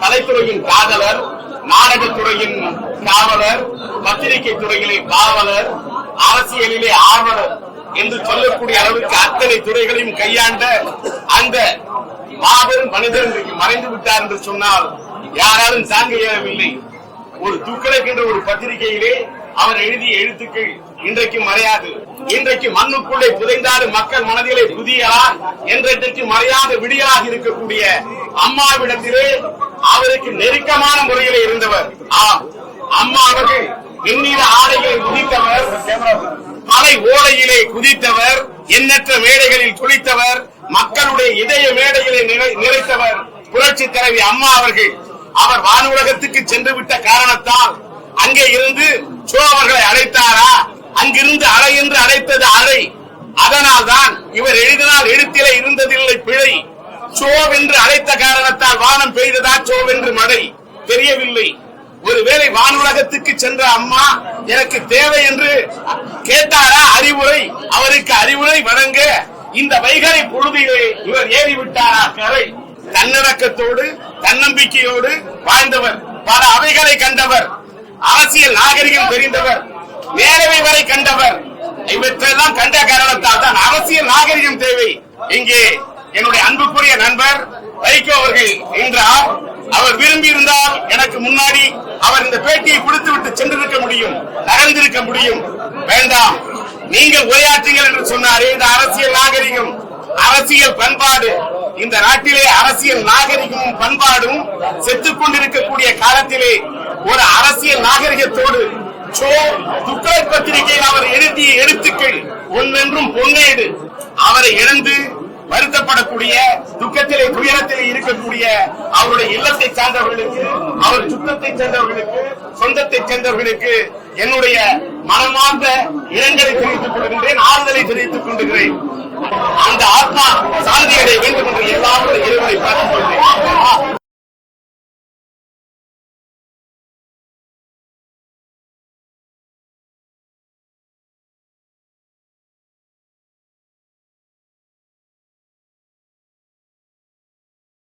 காதலர் நாடகத்துறையின் காவலர் பத்திரிகை துறையிலே காவலர் அரசியலிலே ஆர்வலர் என்று சொல்லக்கூடிய அளவுக்கு அத்தனை துறைகளையும் கையாண்ட அந்த மாபெரும் மனிதர் இன்றைக்கு மறைந்து விட்டார் என்று சொன்னால் யாராலும் தாங்க இயலவில்லை. ஒரு துக்ளக் ஒரு பத்திரிகையிலே அவர் எழுதிய எழுத்துக்கள் இன்றைக்கு மறையாது. இன்றைக்கு மண்ணுக்குள்ளே புதைந்தாலும் மக்கள் மனதிலே புதியலா என்றைக்கு மறையாத விடியலாக இருக்கக்கூடிய அம்மாவிடத்திலே அவருக்கு நெருக்கமான முறையில் இருந்தவர். ஆம் அம்மா அவர்கள் வெண்ணிற ஆடைகளை குதித்தவர் மலை ஓடையிலே குதித்தவர் எண்ணற்ற மேடைகளில் குளித்தவர் மக்களுடைய இதய மேடைகளை நிறைத்தவர் புரட்சி தலைவி அம்மா அவர்கள். அவர் வானுலகத்துக்கு சென்று விட்ட காரணத்தால் அங்கே இருந்து சோ அவர்களை அழைத்தாரா? அங்கிருந்து அலை என்று அழைத்தது அலை. அதனால்தான் இவர் எழுதினால் எழுத்திலே இருந்ததில்லை பிழை. சோவென்று அழைத்த காரணத்தால் வானம் பெய்ததா? சோவென்று மழை. தெரியவில்லை. ஒருவேளை வானுலகத்துக்கு சென்ற அம்மா எனக்கு தேவை என்று கேட்டாரா? அறிவுரை. அவருக்கு அறிவுரை வழங்க இந்த வைகரை பொழுதிலே இவர் ஏறிவிட்டாரா? கரை. தன்னடக்கத்தோடு தன்னம்பிக்கையோடு வாழ்ந்தவர். பல அவைகளை கண்டவர். அரசியல் நாகரிகம் தெரிந்தவர். மேலவை வரை கண்டவர். இவற்றெல்லாம் கண்ட காரணத்தால் தான் அரசியல் நாகரிகம் தேவை. இங்கே என்னுடைய அன்புக்குரிய நண்பர் வைகோ அவர்கள் என்றார் அவர் விரும்பி இருந்தால் எனக்கு முன்னாடி அவர் இந்த பேட்டியை கொடுத்து விட்டு சென்றிருக்க முடியும் நடந்திருக்க முடியும். வேண்டாம். நீங்கள் உரையாற்றுங்கள் என்று சொன்னாரே. இந்த அரசியல் நாகரிகம் அரசியல் பண்பாடு இந்த நாட்டிலே அரசியல் நாகரிகமும் பண்பாடும் செத்துக் கொண்டிருக்கக்கூடிய காலத்திலே ஒரு அரசியல் நாகரிகத்தோடு சோ துக்ளக் பத்திரிகையில் அவர் எழுதிய எழுத்துக்கள் ஒன்றென்றும் பொன்னேடு அவரை இழந்து வருத்தப்படக்கூடிய துக்கத்திலே துயரத்திலே இருக்கக்கூடிய அவருடைய இல்லத்தை சார்ந்தவர்களுக்கு அவர் சுத்தத்தை சேர்ந்தவர்களுக்கு சொந்தத்தை சேர்ந்தவர்களுக்கு என்னுடைய மனமார்ந்த இரங்கலை தெரிவித்துக் கொள்கின்றேன் ஆறுதலை தெரிவித்துக் கொள்கிறேன். அந்த ஆத்மா சாந்தியடைய வேண்டும் என்று எல்லாரும் இறைவனை பார்த்துக்